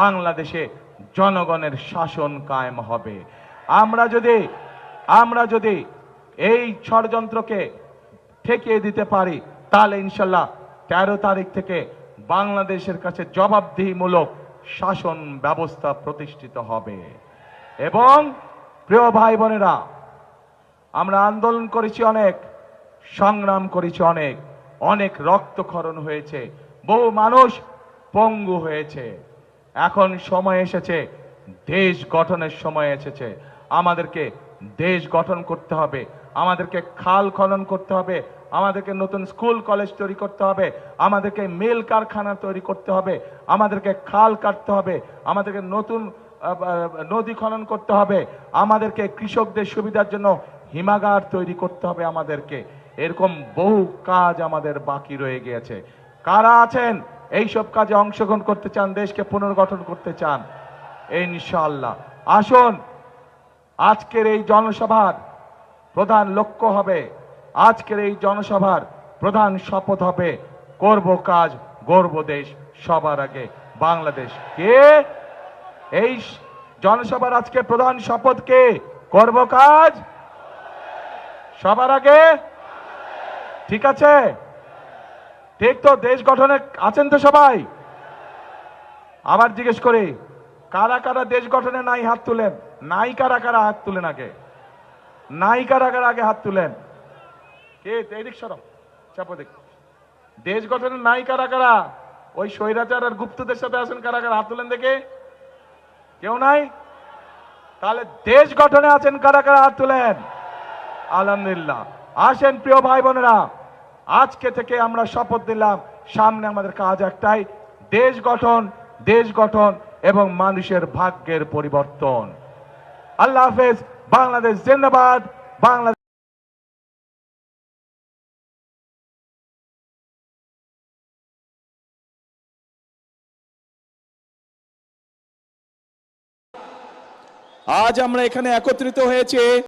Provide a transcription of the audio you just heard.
বাংলাদেশে জনগণের শাসন কায়েম হবে। আমরা যদি আমরা যদি এই ষড়যন্ত্রকে ঠেকিয়ে দিতে পারি, তাহলে ইনশাল্লাহ তেরো তারিখ থেকে বাংলাদেশের কাছে জবাবদিহিমূলক শাসন ব্যবস্থা প্রতিষ্ঠিত হবে। এবং প্রিয় ভাই বোনেরা, আমরা আন্দোলন করেছি অনেক, সংগ্রাম করেছি অনেক অনেক রক্তক্ষরণ হয়েছে, বহু মানুষ পঙ্গু হয়েছে। এখন সময় এসেছে, দেশ গঠনের সময় এসেছে। আমাদেরকে দেশ গঠন করতে হবে, আমাদেরকে খাল খনন করতে হবে, আমাদেরকে নতুন স্কুল, কলেজ তৈরি করতে হবে, আমাদেরকে মিল কারখানা তৈরি করতে হবে, আমাদেরকে খাল কাটতে হবে, আমাদেরকে নতুন নদী খনন করতে হবে, আমাদেরকে কৃষকদের সুবিধার জন্য হিমাগার তৈরি করতে হবে আমাদেরকে। এরকম বহু কাজ আমাদের বাকি রয়ে গিয়েছে। কারা আছেন? এইসব কাজে অংশগ্রহণ করতে চান, দেশকে পুনর্গঠন করতে চান, ইনশাআল্লাহ। আসুন, আজকের এই জনসভার প্রধান লক্ষ্য হবে, আজকের এই জনসভার প্রধান শপথ হবে, করব কাজ গর্ব দেশ সবার আগে, বাংলাদেশ কে? এই জনসভার আজকে প্রধান শপথ কে? করব কাজ সবার আগে? ঠিক আছে? ঠিক তো, দেশ গঠনে আছেন তো সবাই? আবার জিজ্ঞেস করি, কারা কারা দেশ গঠনে নাই হাত তুলেন? নাই কারা কারা হাত তুলেন আগে? নাই কারা কারা আগে হাত তুলেন? কে? সরম দেশ গঠনে নাই কারা কারা? ওই স্বৈরাচার আর গুপ্তদের সাথে আছেন কারা কারা? হাত তুলেন দেখে। কেউ নাই? তাহলে দেশ গঠনে আছেন কারা কারা হাত তুলেন? আলহামদুলিল্লাহ। আসেন প্রিয় ভাই বোনেরা। আজকে থেকে আমরা শপথ দিলাম সামনে আমাদের কাজ একটাই, দেশ গঠন দেশ গঠন এবং মানুষের ভাগ্যের পরিবর্তন। আল্লাহ হাফেজ, বাংলাদেশ জিন্দাবাদ, বাংলাদেশ আজ আমরা এখানে একত্রিত হয়েছে।